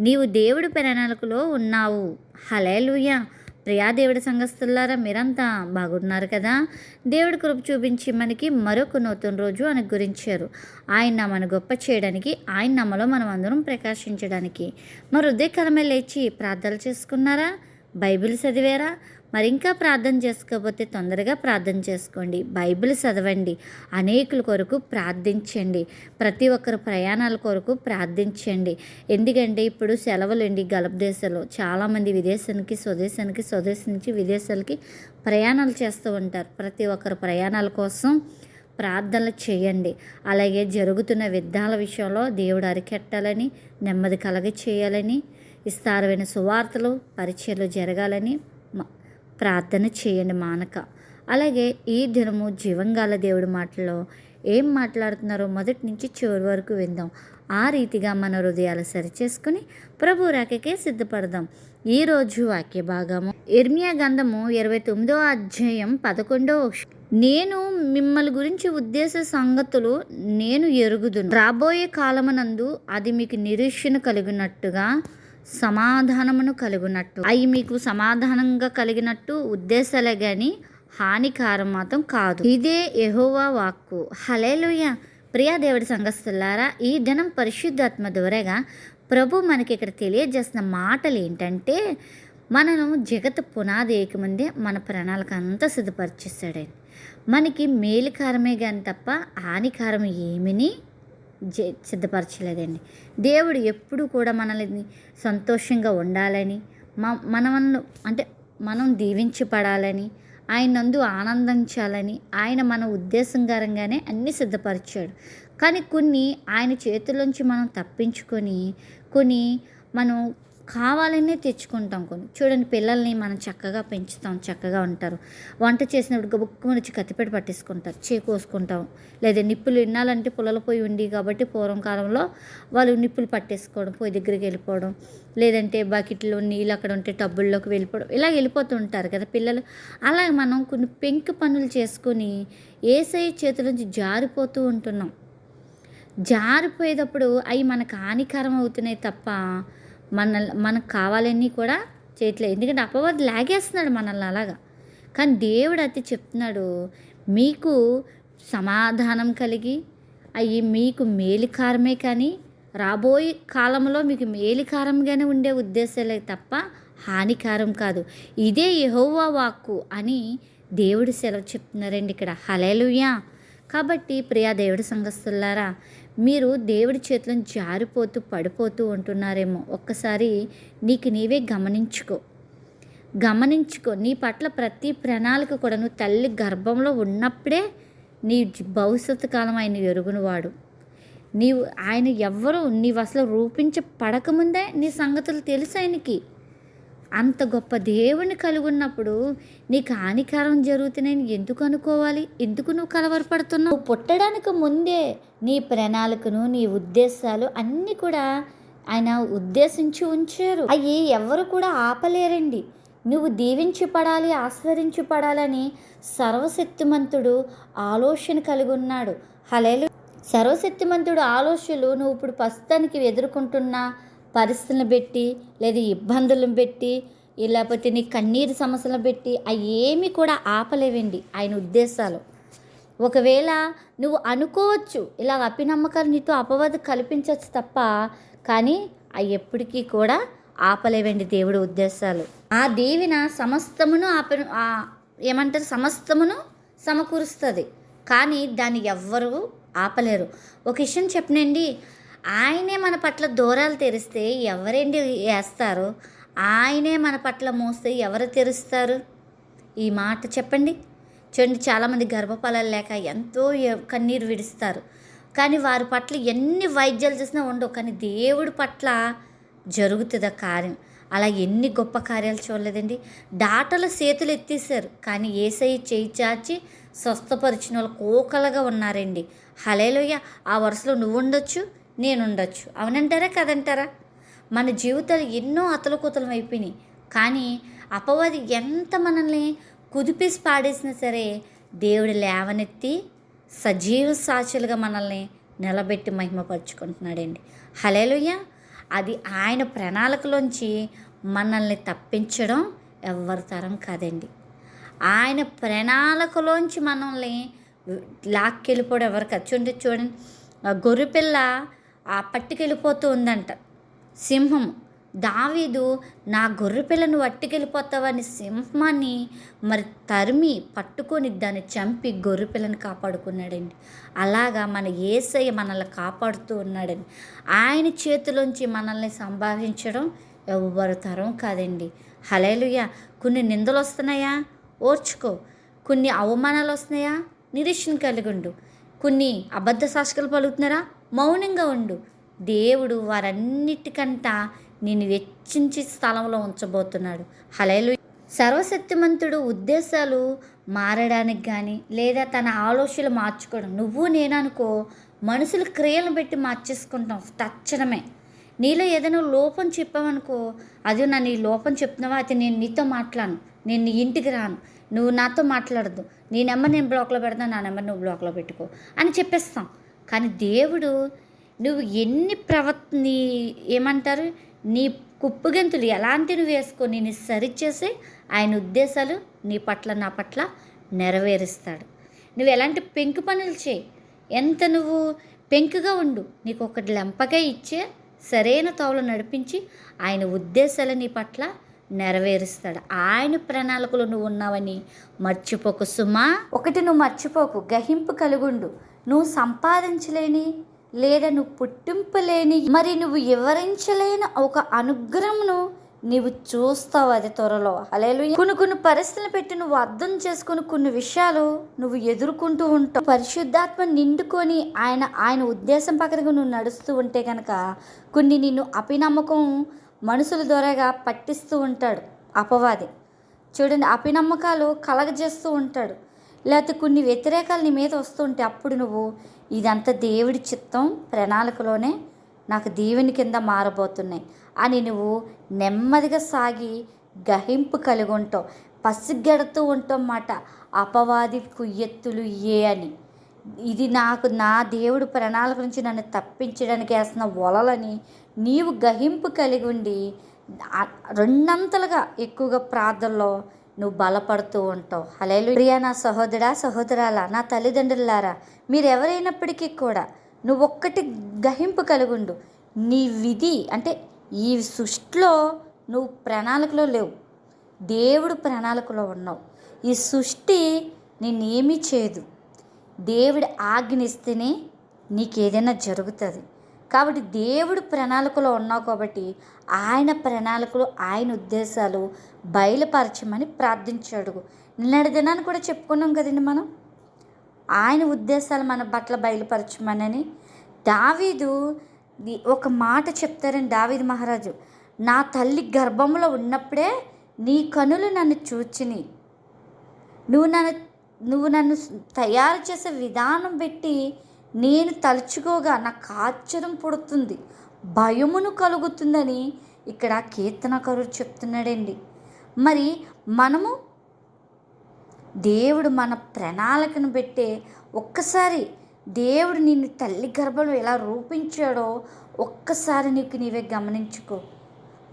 నీవు దేవుడు ప్రణాళికలో ఉన్నావు. హలేలుయ ప్రియా దేవుడి సంఘస్థులారా మీరంతా బాగున్నారు కదా? దేవుడి కృప చూపించి మనకి మరొక నూతన రోజు అని గురించారు ఆయన మన గొప్ప చేయడానికి ఆయన నమ్మలో మనం అందరం ప్రకాశించడానికి. మరి ఉదయకాలమే లేచి ప్రార్థనలు చేసుకున్నారా? బైబిల్ చదివారా? మరి ఇంకా ప్రార్థన చేసుకోకపోతే తొందరగా ప్రార్థన చేసుకోండి. బైబిల్ చదవండి. అనేకుల కొరకు ప్రార్థించండి. ప్రతి ఒక్కరు ప్రయాణాల కొరకు ప్రార్థించండి. ఎందుకంటే ఇప్పుడు సెలవులండి గల్ఫ్ దేశాలు చాలామంది విదేశానికి స్వదేశానికి స్వదేశం నుంచి విదేశాలకి ప్రయాణాలు చేస్తూ ఉంటారు. ప్రతి ఒక్కరు ప్రయాణాల కోసం ప్రార్థనలు చేయండి. అలాగే జరుగుతున్న యుద్ధాల విషయంలో దేవుడు అరికెట్టాలని నెమ్మది కలగ చేయాలని విస్తారమైన సువార్తలు పరిచయలు జరగాలని ప్రార్థన చేయండి మానక. అలాగే ఈ దినము జీవంగాల దేవుడి మాటలో ఏం మాట్లాడుతున్నారో మొదటి నుంచి చివరి వరకు విందాం. ఆ రీతిగా మన హృదయాలు సరిచేసుకుని ప్రభు రాకకే సిద్ధపడదాం. ఈరోజు వాక్య భాగము ఇర్మియా గంధము ఇరవై తొమ్మిదో అధ్యాయం పదకొండో నేను మిమ్మల్ని గురించి ఉద్దేశ సంగతులు నేను ఎరుగుదును. రాబోయే కాలమనందు అది మీకు నిరీక్షణ కలిగినట్టుగా సమాధానమును కలుగునట్టు. అవి మీకు సమాధానంగా కలిగినట్టు ఉద్దేశాలే కానీ హానికారం మాత్రం కాదు. ఇదే యహోవా వాక్కు. హలేలుయ ప్రియా దేవుడి సంఘస్థులారా ఈ దినం పరిశుద్ధాత్మ ద్వారాగా ప్రభు మనకి ఇక్కడ తెలియజేస్తున్న మాటలు ఏంటంటే మనను జగత్ పునాది ఏకముందే మన ప్రణాళిక అంతా సిద్ధపరిచేస్తాడండి మనకి మేలుకారమే కానీ తప్ప హానికారం ఏమిని సిద్ధపరచలేదండి. దేవుడు ఎప్పుడు కూడా మనల్ని సంతోషంగా ఉండాలని మ మనమన్ను అంటే మనం దీవించబడాలని ఆయన నందు ఆనందించాలని ఆయన మన ఉద్దేశంగారంగానే అన్నీ సిద్ధపరిచాడు. కానీ కొన్ని ఆయన చేతుల్లోంచి మనం తప్పించుకొని కొన్ని మనం కావాలనే తెచ్చుకుంటాం కొన్ని. చూడండి పిల్లల్ని మనం చక్కగా పెంచుతాం చక్కగా ఉంటారు. వంట చేసినప్పుడు గబుక్కు నుంచి కత్తిపెట్టి పట్టేసుకుంటారు చేకోసుకుంటాం లేదా నిప్పులు వినాలంటే పుల్లల పొయ్యి ఉండి కాబట్టి పూర్వం కాలంలో వాళ్ళు నిప్పులు పట్టేసుకోవడం పోయి దగ్గరికి వెళ్ళిపోవడం లేదంటే బకెట్లో నీళ్ళు అక్కడ ఉంటే టబ్బుల్లోకి వెళ్ళిపోవడం ఇలా వెళ్ళిపోతూ ఉంటారు కదా పిల్లలు. అలాగే మనం కొన్ని పెంకు పనులు చేసుకొని ఏసై చేతుల నుంచి జారిపోతూ ఉంటున్నాం. జారిపోయేటప్పుడు అవి మనకు హానికరం అవుతున్నాయి తప్ప మన మనకు కావాలన్నీ కూడా చేయట్లేదు ఎందుకంటే అపవాది లాగేస్తున్నాడు మనల్ని అలాగా. కానీ దేవుడు అయితే చెప్తున్నాడు మీకు సమాధానం కలిగి అవి మీకు మేలికారమే కానీ రాబోయే కాలంలో మీకు మేలికారంగానే ఉండే ఉద్దేశాలే తప్ప హానికారం కాదు. ఇదే యహోవా వాక్కు అని దేవుడు సెలవు చెప్తున్నారండి ఇక్కడ. హలేలుయా కాబట్టి ప్రియా దేవుడి సంఘస్థులారా మీరు దేవుడి చేతులను జారిపోతూ పడిపోతూ ఉంటున్నారేమో. ఒక్కసారి నీకు నీవే గమనించుకో. గమనించుకో. నీ పట్ల ప్రతి ప్రణాళిక కూడా నువ్వు తల్లి గర్భంలో ఉన్నప్పుడే నీ భవిష్యత్తు కాలం ఆయన ఎరుగునవాడు. నీవు ఆయన ఎవ్వరు నీవు అసలు రూపించ పడకముందే నీ సంగతులు తెలుసు ఆయనకి. అంత గొప్ప దేవుని కలిగి ఉన్నప్పుడు నీకు హానికారం జరుగుతున్నాయని ఎందుకు అనుకోవాలి? ఎందుకు నువ్వు కలవరపడుతున్నావు? పుట్టడానికి ముందే నీ ప్రణాళికను నీ ఉద్దేశాలు అన్నీ కూడా ఆయన ఉద్దేశించి ఉంచారు. అవి ఎవరు కూడా ఆపలేరండి. నువ్వు దీవించబడాలి ఆస్వాదించబడాలని సర్వశక్తిమంతుడు ఆలోచన కలిగి ఉన్నాడు హలేలు సర్వశక్తిమంతుడు ఆలోచనలు నువ్వు ఇప్పుడు ప్రస్తుతానికి ఎదుర్కొంటున్నా పరిస్థితులను పెట్టి లేదా ఇబ్బందులను పెట్టి లేకపోతే నీ కన్నీరు సమస్యలను పెట్టి అవి ఏమీ కూడా ఆపలేవండి ఆయన ఉద్దేశాలు. ఒకవేళ నువ్వు అనుకోవచ్చు ఇలా అపినమ్మకాలు నీతో అపవాదు కల్పించవచ్చు తప్ప కానీ అవి ఎప్పటికీ కూడా ఆపలేవండి దేవుడి ఉద్దేశాలు. ఆ దేవిన సమస్తమును ఆప ఏమంటారు? సమస్తమును సమకూరుస్తుంది. కానీ దాన్ని ఎవ్వరూ ఆపలేరు. ఒక విషయం చెప్పనండి. ఆయనే మన పట్ల దూరాలు తెరిస్తే ఎవరండి వేస్తారు ఆయనే మన పట్ల మోస్తే ఎవరు తెరుస్తారు? ఈ మాట చెప్పండి. చూడండి చాలామంది గర్భఫలాలు లేక ఎంతో కన్నీరు విడుస్తారు. కానీ వారి పట్ల ఎన్ని వైద్యాలు చేసినా ఉండవు. కానీ దేవుడి పట్ల జరుగుతుంది ఆ కార్యం. అలా ఎన్ని గొప్ప కార్యాలు చూడలేదండి. డాటలు చేతులు ఎత్తేసారు కానీ ఏసై చేయి చాచి స్వస్థపరిచిన వాళ్ళు కోకలుగా ఉన్నారండి. హలేలోయ ఆ వరుసలో నువ్వు ఉండొచ్చు. నేను ఉండొచ్చు అవునంటారా కదంటారా? మన జీవితాలు ఎన్నో అతలకుతలం అయిపోయినాయి. కానీ అపవాది ఎంత మనల్ని కుదిపేసి పాడేసినా సరే దేవుడు లేవనెత్తి సజీవ సాక్షులుగా మనల్ని నిలబెట్టి మహిమపరుచుకుంటున్నాడండి. హలేలుయ్య అది ఆయన ప్రణాళికలోంచి మనల్ని తప్పించడం ఎవరి తరం కాదండి. ఆయన ప్రణాళికలోంచి మనల్ని లాక్కెళ్ళిపోవడం ఎవరు ఖర్చు చూడండి. చూడండి గొర్రెపిల్ల ఆ పట్టుకెళ్ళిపోతూ ఉందంట. సింహం దావీదు నా గొర్రెపిల్లను పట్టుకెళ్ళిపోతావని సింహాన్ని మరి తరిమి పట్టుకొని దాన్ని చంపి గొర్రెపిల్లను కాపాడుకున్నాడండి. అలాగా మన ఏసయ్య మనల్ని కాపాడుతూ ఉన్నాడండి. ఆయన చేతిలోంచి మనల్ని సంభావించడం ఎవ్వరు తరం కాదండి. హలేలుయ కొన్ని నిందలు వస్తున్నాయా? ఓర్చుకో. కొన్ని అవమానాలు వస్తున్నాయా? నిరీక్షణ కలిగి ఉండు. కొన్ని అబద్ధ శాసకులు పలుకుతున్నారా? మౌనంగా ఉండు. దేవుడు వారన్నిటికంట నేను వెచ్చించి స్థలంలో ఉంచబోతున్నాడు. హలేలు సర్వశక్తిమంతుడు ఉద్దేశాలు మారడానికి కానీ లేదా తన ఆలోచనలు మార్చుకోవడం. నువ్వు నేను అనుకో క్రియలు పెట్టి మార్చేసుకుంటాం తక్షణమే. నీలో ఏదైనా లోపం చెప్పావనుకో అది నన్ను ఈ లోపం చెప్తున్నావా అయితే నేను నీతో మాట్లాడను. నేను నీ ఇంటికి రాను. నువ్వు నాతో మాట్లాడద్దు. నీ నెంబర్ నేను బ్లాక్లో పెడతాను నా నెంబర్ నువ్వు బ్లాక్లో పెట్టుకో అని చెప్పేస్తాం. కానీ దేవుడు నువ్వు ఎన్ని ప్రవర్త నీ ఏమంటారు? నీ కుప్పుగంతులు ఎలాంటి నువ్వు వేసుకో నేను సరిచేసి ఆయన ఉద్దేశాలు నీ పట్ల నా పట్ల నెరవేరుస్తాడు. నువ్వు ఎలాంటి పెంకు పనులు చేయి. ఎంత నువ్వు పెంకుగా ఉండు. నీకు ఒకటి లెంపగా ఇచ్చే సరైన తోవలు నడిపించి ఆయన ఉద్దేశాలు నీ పట్ల నెరవేరుస్తాడు. ఆయన ప్రణాళికలు నువ్వు ఉన్నావని మర్చిపోకు సుమా. ఒకటి నువ్వు మర్చిపోకు గహింపు కలుగుండు. నువ్వు సంపాదించలేని లేదా నువ్వు పుట్టింపలేని మరి నువ్వు వివరించలేని ఒక అనుగ్రహమును నీవు చూస్తావు అది త్వరలో. అలేలు కొన్ని కొన్ని పరిస్థితులు పెట్టి నువ్వు అర్థం చేసుకుని కొన్ని విషయాలు నువ్వు ఎదుర్కొంటూ ఉంటావు. పరిశుద్ధాత్మ నిండుకొని ఆయన ఆయన ఉద్దేశం పక్కనగా నువ్వు నడుస్తూ ఉంటే కనుక కొన్ని నిన్ను అపినమ్మకం మనుషుల ద్వారాగా పట్టిస్తూ ఉంటాడు అపవాది. చూడండి అపినమ్మకాలు కలగజేస్తూ ఉంటాడు. లేకపోతే కొన్ని వ్యతిరేకాలు నీ మీద వస్తుంటే అప్పుడు నువ్వు ఇదంతా దేవుడి చిత్తం ప్రణాళికలోనే నాకు దీవెని కింద మారబోతున్నాయి అని నువ్వు నెమ్మదిగా సాగి గహింపు కలిగి ఉంటావు. పసిగెడుతూ ఉంటాం మాట అపవాది కుయ్యెత్తులు ఏ అని. ఇది నాకు నా దేవుడు ప్రణాళిక నుంచి నన్ను తప్పించడానికి వేస్తున్న వలలని నీవు గహింపు కలిగి ఉండి రెండంతలుగా ఎక్కువగా ప్రార్థనలో నువ్వు బలపడుతూ ఉంటావు. హలేలు ప్రియా నా సహోదరా సహోదరాలా నా తల్లిదండ్రులారా మీరు ఎవరైనప్పటికీ కూడా నువ్వు ఒక్కటి గహింపు కలిగుండు నీ విధి అంటే ఈ సృష్టిలో నువ్వు ప్రణాళికలో లేవు. దేవుడు ప్రణాళికలో ఉన్నావు. ఈ సృష్టి నేనేమీ చేయదు. దేవుడు ఆజ్ఞిస్తేనే నీకేదైనా జరుగుతుంది. కాబట్టి దేవుడు ప్రణాళికలో ఉన్నావు కాబట్టి ఆయన ప్రణాళికలు ఆయన ఉద్దేశాలు బయలుపరచమని ప్రార్థించాడు. నిన్నటి దినాన్ని కూడా చెప్పుకున్నాం కదండి మనం. ఆయన ఉద్దేశాలు మన పట్ల బయలుపరచమనని దావీదు ఒక మాట చెప్తారండి దావీదు మహారాజు. నా తల్లి గర్భంలో ఉన్నప్పుడే నీ కనులు నన్ను చూచిని. నువ్వు నన్ను నువ్వు నన్ను తయారు చేసే విధానం పెట్టి నేను తలుచుకోగా నాకు ఆశ్చర్యం పుడుతుంది భయమును కలుగుతుందని ఇక్కడ కీర్తనకరుడు చెప్తున్నాడండి. మరి మనము దేవుడు మన ప్రణాళికను పెట్టే ఒక్కసారి దేవుడు నిన్ను తల్లి గర్భంలో ఎలా రూపించాడో ఒక్కసారి నీకు నీవే గమనించుకో.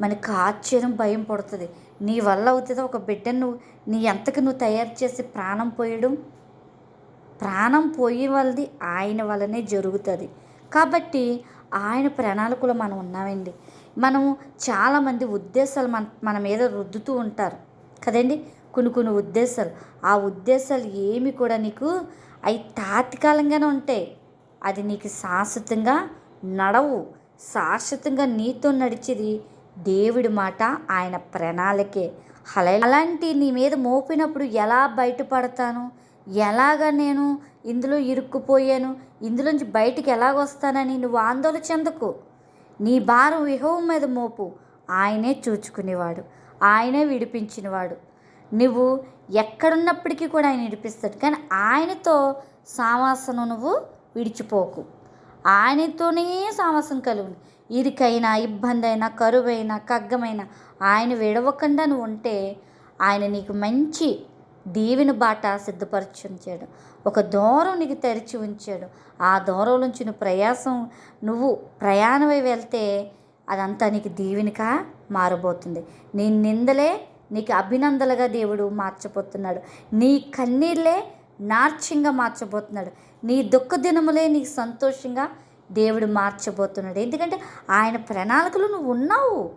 మనకు ఆశ్చర్యం భయం పడుతుంది. నీ వల్ల అవుతుందో. ఒక బిడ్డను నువ్వు నీ ఎంతకు నువ్వు తయారు చేసి ప్రాణం పోయడం? ప్రాణం పోయే వాళ్ళది ఆయన వల్లనే జరుగుతుంది. కాబట్టి ఆయన ప్రణాళికలో మనం ఉన్నామండి. మనం చాలామంది ఉద్దేశాలు మన మన మీద రుద్దుతూ ఉంటారు. కదండి? కొన్ని కొన్ని ఉద్దేశాలు. ఆ ఉద్దేశాలు ఏమి కూడా నీకు అవి తాత్కాలికంగానే ఉంటాయి. అది నీకు శాశ్వతంగా నడవు. శాశ్వతంగా నీతో నడిచేది దేవుడి మాట ఆయన ప్రణాళికే. అలా అలాంటి నీ మీద మోపినప్పుడు ఎలా బయటపడతాను? ఎలాగ నేను ఇందులో ఇరుక్కుపోయాను? ఇందులోంచి బయటికి ఎలాగొస్తానని నువ్వు ఆందోళన చెందకు. నీ భారం విహోవం మీద మోపు ఆయనే చూచుకునేవాడు. ఆయనే విడిపించినవాడు. నువ్వు ఎక్కడున్నప్పటికీ కూడా ఆయన విడిపిస్తాడు. కానీ ఆయనతో సావాసను నువ్వు విడిచిపోకు. ఆయనతోనే సావాసం కలుగు ఇరికైనా ఇబ్బంది అయినా కరువైనా కగ్గమైనా ఆయన విడవకుండా నువ్వు ఉంటే ఆయన నీకు మంచి దీవెన బాట సిద్ధపరిచి ఉంచాడు ఒక దూరం నీకు తెరిచి ఉంచాడు. ఆ దూరం నుంచి నువ్వు ప్రయాసం నువ్వు ప్రయాణమై వెళ్తే అదంతా నీకు దీవెనిగా మారబోతుంది. నీ నిందలే నీకు అభినందనలుగా దేవుడు మార్చబోతున్నాడు. నీ కన్నీళ్ళే నాట్యంగా మార్చబోతున్నాడు. నీ దుఃఖ దినములే నీకు సంతోషంగా దేవుడు మార్చబోతున్నాడు. ఎందుకంటే ఆయన ప్రణాళికలు నువ్వు ఉన్నావు.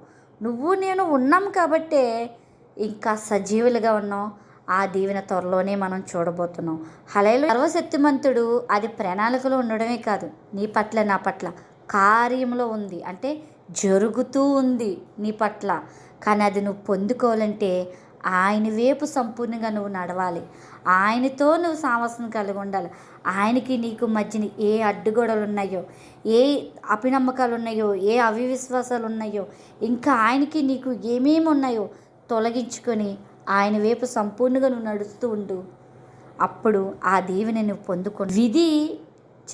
నువ్వు నేను ఉన్నాం కాబట్టే ఇంకా సజీవులుగా ఉన్నాం. ఆ దీవెన త్వరలోనే మనం చూడబోతున్నాం. హలేలు సర్వశక్తిమంతుడు అది ప్రణాళికలో ఉండడమే కాదు. నీ పట్ల నా పట్ల కార్యంలో ఉంది. అంటే జరుగుతూ ఉంది నీ పట్ల. కానీ అది నువ్వు పొందుకోవాలంటే ఆయన వైపు సంపూర్ణంగా నువ్వు నడవాలి. ఆయనతో నువ్వు సామస్యం కలిగి ఉండాలి. ఆయనకి నీకు మధ్యన ఏ అడ్డుగోడలు ఉన్నాయో ఏ అపినమ్మకాలు ఉన్నాయో ఏ అవివిశ్వాసాలు ఉన్నాయో ఇంకా ఆయనకి నీకు ఏమేమి ఉన్నాయో తొలగించుకొని ఆయన వైపు సంపూర్ణంగా నువ్వు నడుస్తూ ఉండు. అప్పుడు ఆ దేవుని నువ్వు పొందుకో విధి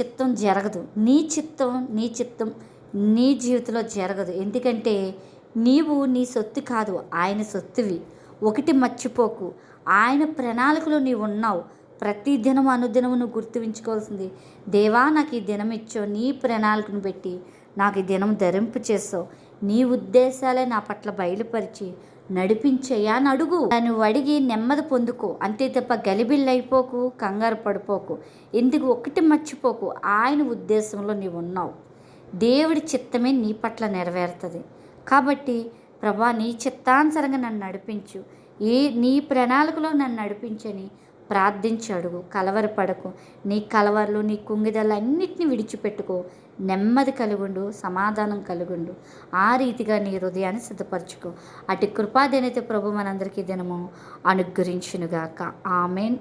చిత్తం జరగదు. నీ చిత్తం నీ చిత్తం నీ జీవితంలో జరగదు. ఎందుకంటే నీవు నీ సొత్తు కాదు ఆయన సొత్తువి. ఒకటి మర్చిపోకు. ఆయన ప్రణాళికలో నీవు ఉన్నావు ప్రతి దినం అనుదినము నువ్వు గుర్తుంచుకోవాల్సింది దేవా నాకు ఈ దినం ఇచ్చో నీ ప్రణాళికను పెట్టి నాకు ఈ దినం ధరింపు చేసావు నీ ఉద్దేశాలే నా పట్ల బయలుపరిచి నడిపించయ్యా అని అడుగు. నువ్వు అడిగి నెమ్మది పొందుకో. అంతే తప్ప గలిబిల్లైపోకు కంగారు పడిపోకు. ఎందుకు ఒకటి మర్చిపోకు. ఆయన ఉద్దేశంలో నీవు ఉన్నావు దేవుడి చిత్తమే నీ పట్ల నెరవేరుతుంది. కాబట్టి ప్రభా నీ చిత్తానుసరంగా నన్ను నడిపించు. ఏ నీ ప్రణాళికలో నన్ను నడిపించని ప్రార్థించి అడుగు కలవరపడకు. నీ కలవరలు నీ కుంగిదలు అన్నిటిని విడిచిపెట్టుకో. నెమ్మది కలుగుండు సమాధానం కలుగుండు. ఆ రీతిగా నీ హృదయాన్ని సిద్ధపరచుకో. అటు కృపాదేనైతే ప్రభు మనందరికీ దినము అనుగ్రహించునుగాక. ఆమెన్.